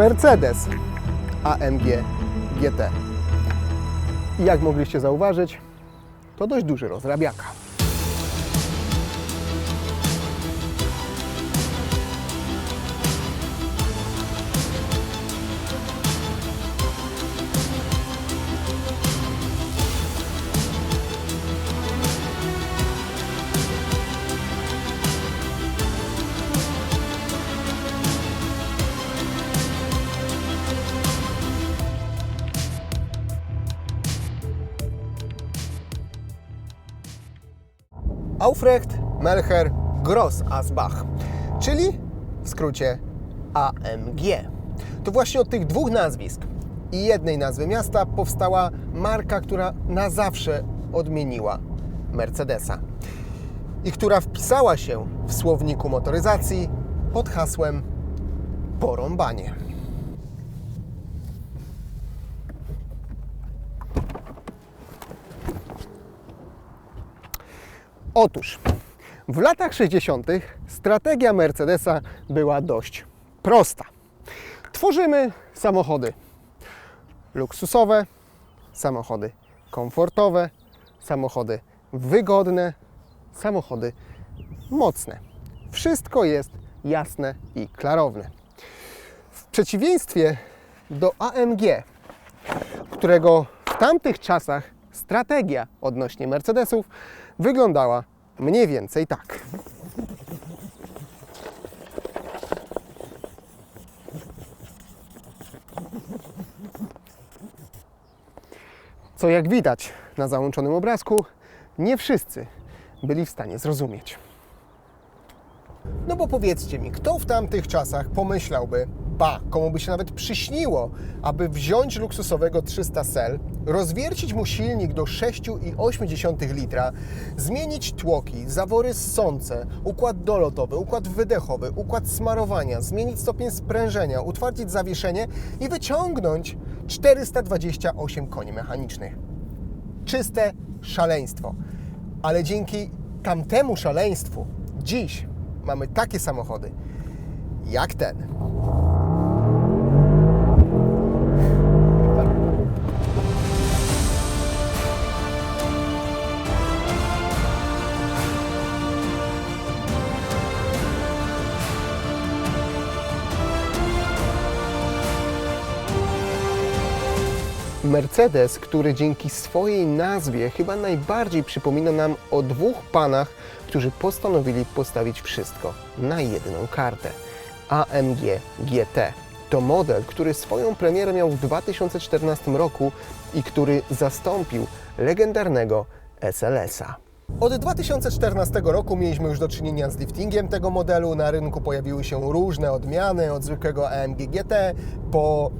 Mercedes AMG GT. I jak mogliście zauważyć, to dość duży rozrabiaka. Aufrecht Melcher Gross Asbach, czyli w skrócie AMG. To właśnie od tych dwóch nazwisk i jednej nazwy miasta powstała marka, która na zawsze odmieniła Mercedesa i która wpisała się w słowniku motoryzacji pod hasłem porąbanie. Otóż w latach 60. strategia Mercedesa była dość prosta. Tworzymy samochody luksusowe, samochody komfortowe, samochody wygodne, samochody mocne. Wszystko jest jasne i klarowne. W przeciwieństwie do AMG, którego w tamtych czasach strategia odnośnie Mercedesów wyglądała mniej więcej tak. Co jak widać na załączonym obrazku, nie wszyscy byli w stanie zrozumieć. No bo powiedzcie mi, kto w tamtych czasach pomyślałby, ba, komu by się nawet przyśniło, aby wziąć luksusowego 300 sel, rozwiercić mu silnik do 6,8 litra, zmienić tłoki, zawory ssące, układ dolotowy, układ wydechowy, układ smarowania, zmienić stopień sprężenia, utwardzić zawieszenie i wyciągnąć 428 koni mechanicznych. Czyste szaleństwo. Ale dzięki tamtemu szaleństwu dziś mamy takie samochody jak ten. Mercedes, który dzięki swojej nazwie chyba najbardziej przypomina nam o dwóch panach, którzy postanowili postawić wszystko na jedną kartę. AMG GT to model, który swoją premierę miał w 2014 roku i który zastąpił legendarnego SLS-a. Od 2014 roku mieliśmy już do czynienia z liftingiem tego modelu. Na rynku pojawiły się różne odmiany, od zwykłego AMG GT po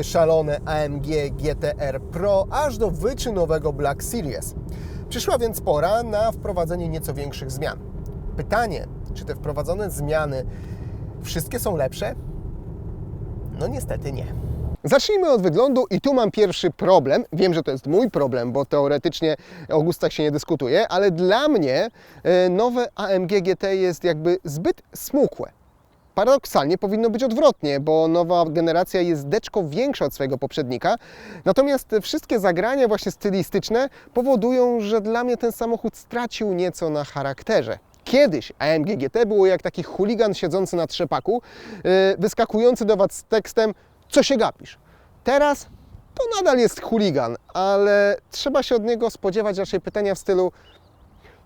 e, szalone AMG GTR Pro, aż do wyczynowego Black Series. Przyszła więc pora na wprowadzenie nieco większych zmian. Pytanie, czy te wprowadzone zmiany wszystkie są lepsze? No niestety nie. Zacznijmy od wyglądu i tu mam pierwszy problem. Wiem, że to jest mój problem, bo teoretycznie o gustach się nie dyskutuje, ale dla mnie e, nowe AMG GT jest jakby zbyt smukłe. Paradoksalnie powinno być odwrotnie, bo nowa generacja jest deczko większa od swojego poprzednika. Natomiast wszystkie zagrania właśnie stylistyczne powodują, że dla mnie ten samochód stracił nieco na charakterze. Kiedyś AMG GT było jak taki chuligan siedzący na trzepaku, yy, wyskakujący do Was z tekstem co się gapisz. Teraz to nadal jest chuligan, ale trzeba się od niego spodziewać raczej pytania w stylu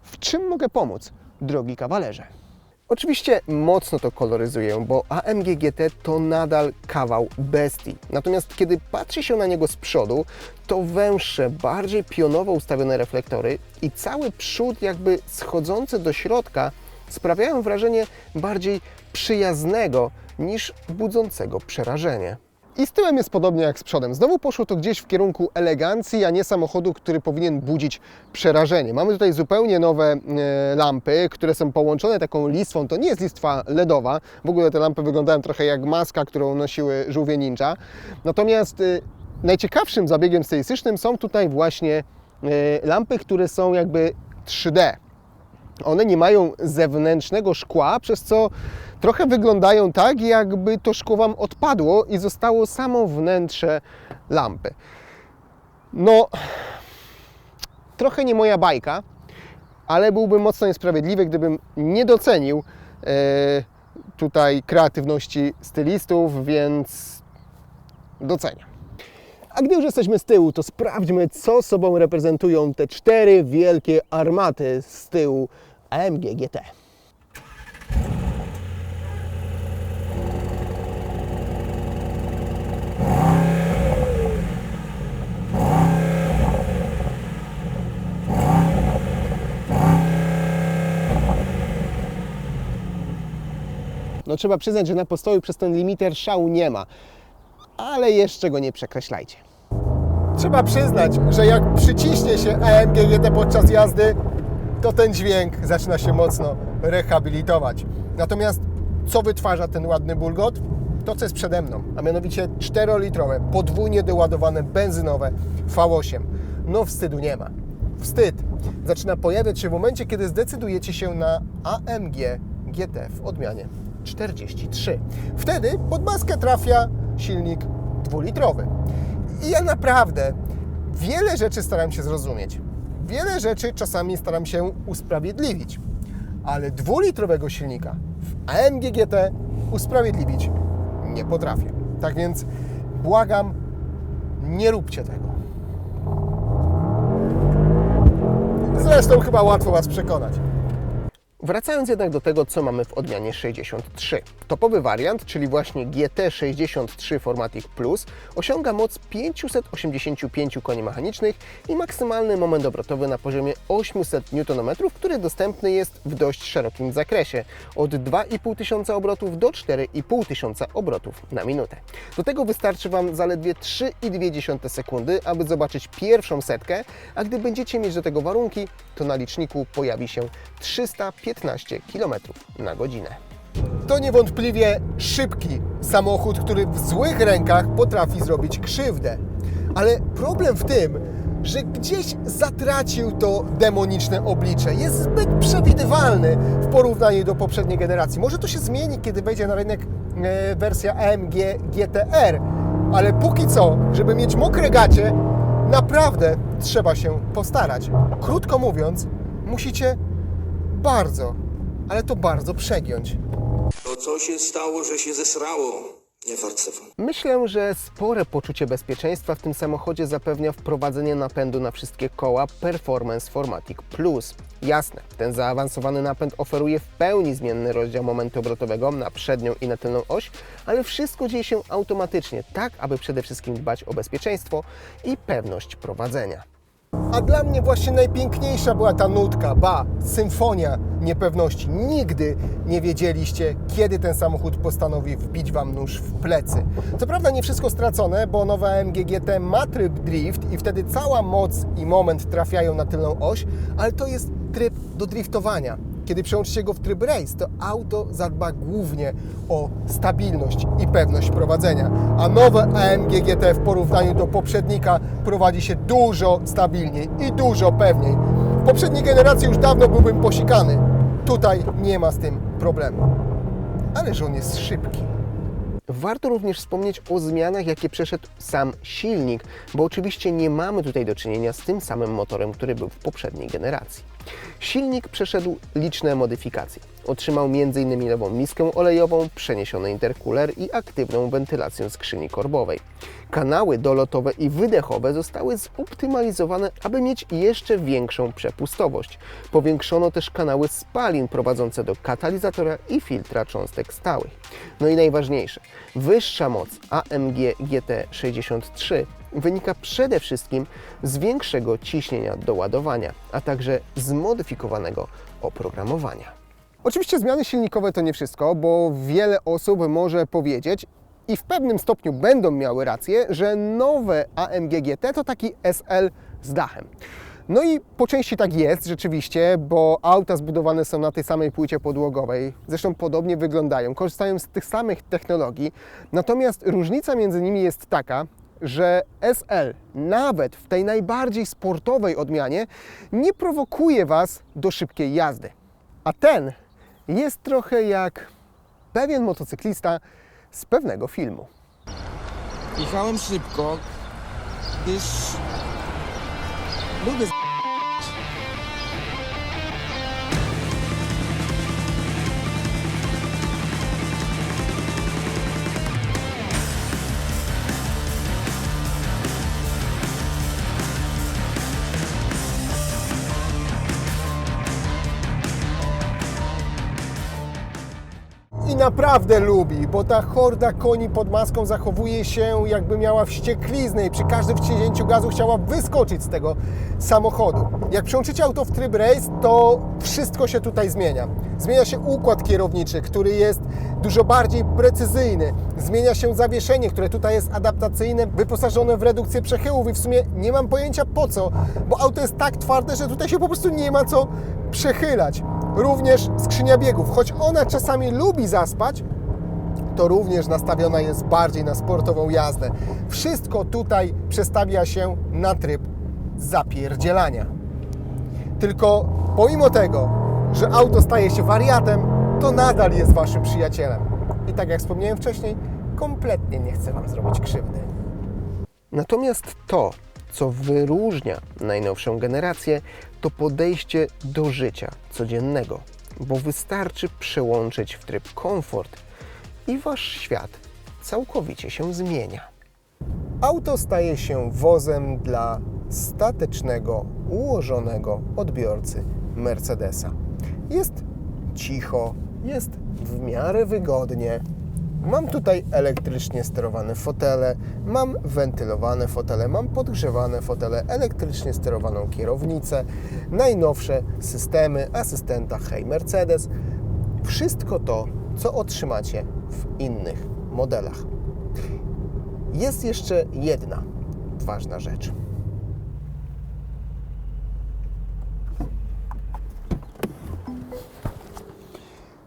w czym mogę pomóc, drogi kawalerze? Oczywiście mocno to koloryzuję, bo AMG GT to nadal kawał bestii. Natomiast kiedy patrzy się na niego z przodu, to węższe, bardziej pionowo ustawione reflektory i cały przód jakby schodzący do środka sprawiają wrażenie bardziej przyjaznego niż budzącego przerażenie. I z tyłem jest podobnie jak z przodem. Znowu poszło to gdzieś w kierunku elegancji, a nie samochodu, który powinien budzić przerażenie. Mamy tutaj zupełnie nowe e, lampy, które są połączone taką listwą. To nie jest listwa LEDowa. W ogóle te lampy wyglądają trochę jak maska, którą nosiły żółwie ninja. Natomiast e, najciekawszym zabiegiem stylistycznym są tutaj właśnie e, lampy, które są jakby 3D. One nie mają zewnętrznego szkła, przez co trochę wyglądają tak, jakby to szkło Wam odpadło i zostało samo wnętrze lampy. No, trochę nie moja bajka, ale byłbym mocno niesprawiedliwy, gdybym nie docenił e, tutaj kreatywności stylistów, więc doceniam. A gdy już jesteśmy z tyłu, to sprawdźmy, co sobą reprezentują te cztery wielkie armaty z tyłu AMG GT. No trzeba przyznać, że na postoju przez ten limiter szału nie ma, ale jeszcze go nie przekreślajcie. Trzeba przyznać, że jak przyciśnie się AMG GT podczas jazdy, to ten dźwięk zaczyna się mocno rehabilitować. Natomiast co wytwarza ten ładny bulgot? To, co jest przede mną, a mianowicie 4-litrowe, podwójnie doładowane benzynowe V8. No wstydu nie ma. Wstyd zaczyna pojawiać się w momencie, kiedy zdecydujecie się na AMG GT w odmianie 43. Wtedy pod maskę trafia silnik dwulitrowy. I ja naprawdę wiele rzeczy staram się zrozumieć. Wiele rzeczy czasami staram się usprawiedliwić. Ale dwulitrowego silnika w AMG GT usprawiedliwić nie potrafię. Tak więc błagam, nie róbcie tego. Zresztą chyba łatwo Was przekonać. Wracając jednak do tego, co mamy w odmianie 63. Topowy wariant, czyli właśnie GT63 Formatic Plus, osiąga moc 585 koni mechanicznych i maksymalny moment obrotowy na poziomie 800 Nm, który dostępny jest w dość szerokim zakresie, od 2,5 tysiąca obrotów do 4,5 tysiąca obrotów na minutę. Do tego wystarczy Wam zaledwie 3,2 sekundy, aby zobaczyć pierwszą setkę, a gdy będziecie mieć do tego warunki, to na liczniku pojawi się 315 km na godzinę. To niewątpliwie szybki samochód, który w złych rękach potrafi zrobić krzywdę. Ale problem w tym, że gdzieś zatracił to demoniczne oblicze. Jest zbyt przewidywalny w porównaniu do poprzedniej generacji. Może to się zmieni, kiedy wejdzie na rynek e, wersja AMG GTR, ale póki co, żeby mieć mokre gacie, naprawdę trzeba się postarać. Krótko mówiąc, musicie bardzo, ale to bardzo przegiąć. To co się stało, że się zesrało? Nie farcefon. Myślę, że spore poczucie bezpieczeństwa w tym samochodzie zapewnia wprowadzenie napędu na wszystkie koła Performance Formatic Plus. Jasne, ten zaawansowany napęd oferuje w pełni zmienny rozdział momentu obrotowego na przednią i na tylną oś, ale wszystko dzieje się automatycznie, tak aby przede wszystkim dbać o bezpieczeństwo i pewność prowadzenia. A dla mnie właśnie najpiękniejsza była ta nutka, ba, symfonia niepewności. Nigdy nie wiedzieliście, kiedy ten samochód postanowi wbić Wam nóż w plecy. Co prawda nie wszystko stracone, bo nowa AMG GT ma tryb drift i wtedy cała moc i moment trafiają na tylną oś, ale to jest tryb do driftowania. Kiedy przełączycie go w tryb race, to auto zadba głównie o stabilność i pewność prowadzenia, a nowe AMG GT w porównaniu do poprzednika prowadzi się dużo stabilniej i dużo pewniej. W poprzedniej generacji już dawno byłbym posikany. Tutaj nie ma z tym problemu. Ale że on jest szybki. Warto również wspomnieć o zmianach, jakie przeszedł sam silnik, bo oczywiście nie mamy tutaj do czynienia z tym samym motorem, który był w poprzedniej generacji. Silnik przeszedł liczne modyfikacje. Otrzymał m.in. nową miskę olejową, przeniesiony intercooler i aktywną wentylację skrzyni korbowej. Kanały dolotowe i wydechowe zostały zoptymalizowane, aby mieć jeszcze większą przepustowość. Powiększono też kanały spalin prowadzące do katalizatora i filtra cząstek stałych. No i najważniejsze, wyższa moc AMG GT63 wynika przede wszystkim z większego ciśnienia do ładowania, a także zmodyfikowanego oprogramowania. Oczywiście zmiany silnikowe to nie wszystko, bo wiele osób może powiedzieć, i w pewnym stopniu będą miały rację, że nowe AMG GT to taki SL z dachem. No i po części tak jest rzeczywiście, bo auta zbudowane są na tej samej płycie podłogowej, zresztą podobnie wyglądają, korzystają z tych samych technologii, natomiast różnica między nimi jest taka, że SL nawet w tej najbardziej sportowej odmianie nie prowokuje Was do szybkiej jazdy. A ten jest trochę jak pewien motocyklista z pewnego filmu. Jechałem szybko, gdyż lubię naprawdę lubi, bo ta horda koni pod maską zachowuje się jakby miała wściekliznę i przy każdym wciśnięciu gazu chciała wyskoczyć z tego samochodu. Jak przełączycie auto w tryb race, to wszystko się tutaj zmienia. Zmienia się układ kierowniczy, który jest dużo bardziej precyzyjny. Zmienia się zawieszenie, które tutaj jest adaptacyjne, wyposażone w redukcję przechyłów i w sumie nie mam pojęcia po co, bo auto jest tak twarde, że tutaj się po prostu nie ma co przechylać. Również skrzynia biegów, choć ona czasami lubi zaspać, to również nastawiona jest bardziej na sportową jazdę. Wszystko tutaj przestawia się na tryb zapierdzielania. Tylko pomimo tego, że auto staje się wariatem, to nadal jest Waszym przyjacielem. I tak jak wspomniałem wcześniej, kompletnie nie chce Wam zrobić krzywdy. Natomiast to, co wyróżnia najnowszą generację, to podejście do życia codziennego, bo wystarczy przełączyć w tryb komfort i Wasz świat całkowicie się zmienia. Auto staje się wozem dla statecznego, ułożonego odbiorcy Mercedesa. Jest cicho, jest w miarę wygodnie. Mam tutaj elektrycznie sterowane fotele, mam wentylowane fotele, mam podgrzewane fotele, elektrycznie sterowaną kierownicę, najnowsze systemy asystenta Hey Mercedes. Wszystko to, co otrzymacie w innych modelach. Jest jeszcze jedna ważna rzecz.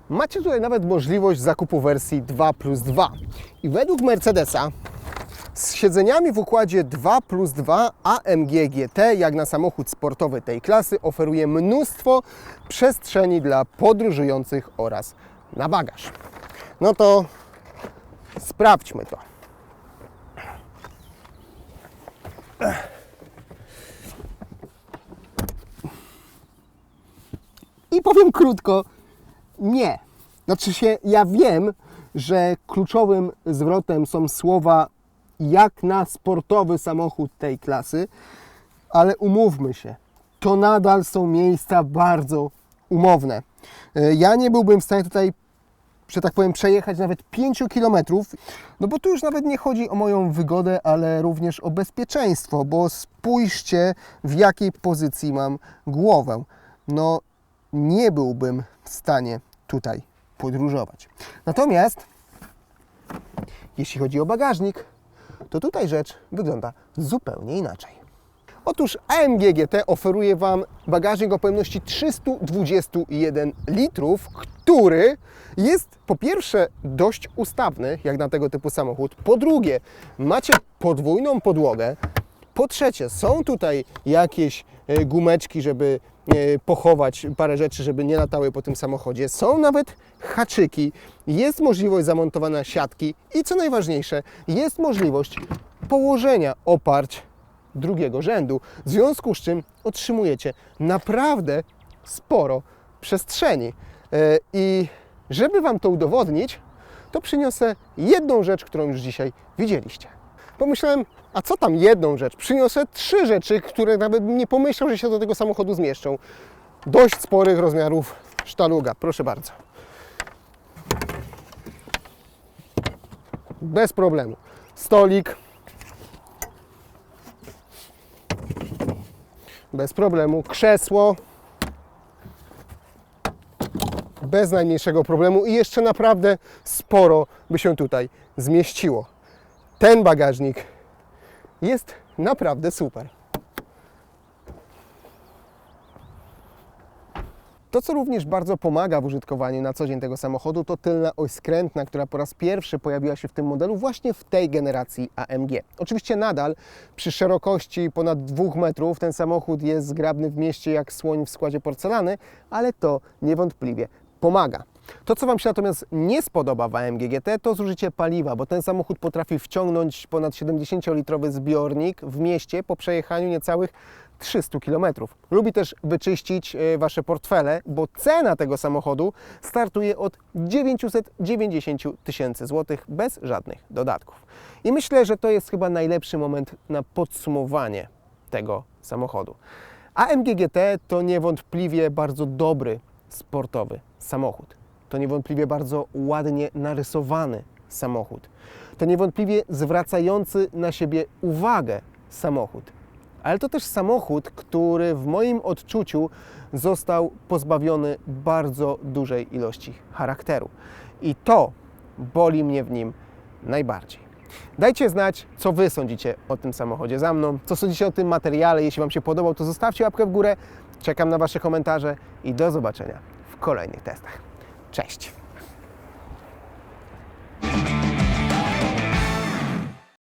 Macie tutaj nawet możliwość zakupu wersji 2 plus 2. I według Mercedesa z siedzeniami w układzie 2 plus 2 AMG GT, jak na samochód sportowy tej klasy, oferuje mnóstwo przestrzeni dla podróżujących oraz na bagaż. No to sprawdźmy to. I powiem krótko, nie. Znaczy się, ja wiem, że kluczowym zwrotem są słowa jak na sportowy samochód tej klasy, ale umówmy się, to nadal są miejsca bardzo umowne. E, Ja nie byłbym w stanie tutaj, że tak powiem, przejechać nawet 5 km, no bo tu już nawet nie chodzi o moją wygodę, ale również o bezpieczeństwo, bo spójrzcie w jakiej pozycji mam głowę. No nie byłbym w stanie tutaj podróżować. Natomiast jeśli chodzi o bagażnik, to tutaj rzecz wygląda zupełnie inaczej. Otóż AMG GT oferuje Wam bagażnik o pojemności 321 litrów, który jest po pierwsze dość ustawny, jak na tego typu samochód. Po drugie, macie podwójną podłogę. Po trzecie, są tutaj jakieś e, gumeczki, żeby pochować parę rzeczy, żeby nie latały po tym samochodzie. Są nawet haczyki, jest możliwość zamontowania siatki i co najważniejsze, jest możliwość położenia oparć drugiego rzędu, w związku z czym otrzymujecie naprawdę sporo przestrzeni. E, I żeby Wam to udowodnić, to przyniosę jedną rzecz, którą już dzisiaj widzieliście. Pomyślałem, a co tam jedną rzecz? Przyniosę trzy rzeczy, które nawet nie pomyślał, że się do tego samochodu zmieszczą. Dość sporych rozmiarów sztaluga. Proszę bardzo. Bez problemu. Stolik. Bez problemu. Krzesło. Bez najmniejszego problemu i jeszcze naprawdę sporo by się tutaj zmieściło. Ten bagażnik jest naprawdę super. To, co również bardzo pomaga w użytkowaniu na co dzień tego samochodu, to tylna oś skrętna, która po raz pierwszy pojawiła się w tym modelu właśnie w tej generacji AMG. Oczywiście nadal przy szerokości ponad 2 metrów ten samochód jest zgrabny w mieście jak słoń w składzie porcelany, ale to niewątpliwie pomaga. To, co Wam się natomiast nie spodoba w AMG GT, to zużycie paliwa, bo ten samochód potrafi wciągnąć ponad 70-litrowy zbiornik w mieście po przejechaniu niecałych 300 km. Lubi też wyczyścić e, Wasze portfele, bo cena tego samochodu startuje od 990 tysięcy złotych bez żadnych dodatków. I myślę, że to jest chyba najlepszy moment na podsumowanie tego samochodu. AMG GT to niewątpliwie bardzo dobry sportowy samochód. To niewątpliwie bardzo ładnie narysowany samochód. To niewątpliwie zwracający na siebie uwagę samochód. Ale to też samochód, który w moim odczuciu został pozbawiony bardzo dużej ilości charakteru. I to boli mnie w nim najbardziej. Dajcie znać, co Wy sądzicie o tym samochodzie za mną, co sądzicie o tym materiale. Jeśli Wam się podobał, to zostawcie łapkę w górę. Czekam na Wasze komentarze i do zobaczenia w kolejnych testach. Cześć.